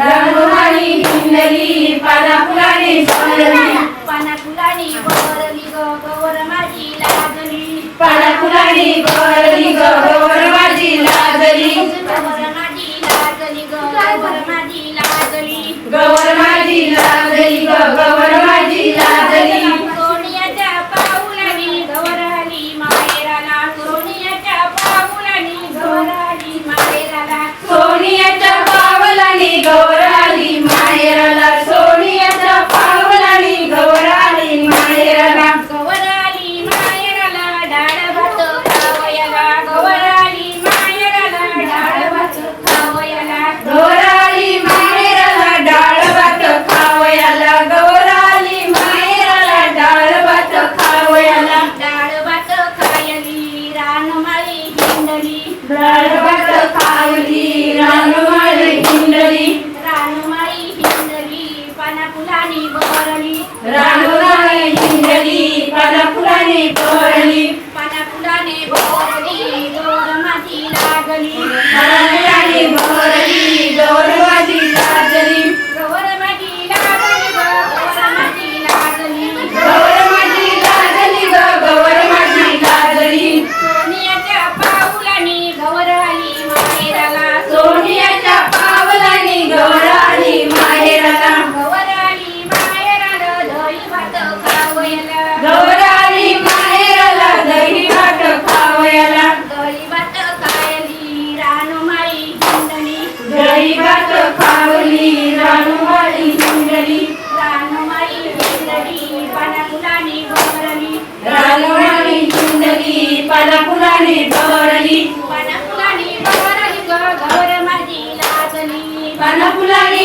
रंगुमानी हिंदली पाना फुलाने सोनली पाना फुलाने गवरली माझी लागली पाना फुलाने गवरली गवर ભોરની દોરમાંથી લાગણી ભોરની દોરવા पाना फुलाने बहरली पाना फुलाने बहरली गवर माझी लागली पाना फुलाने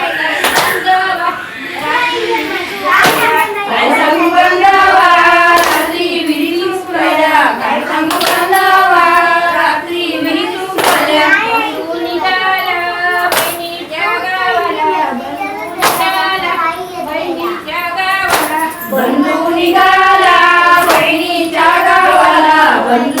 அவன்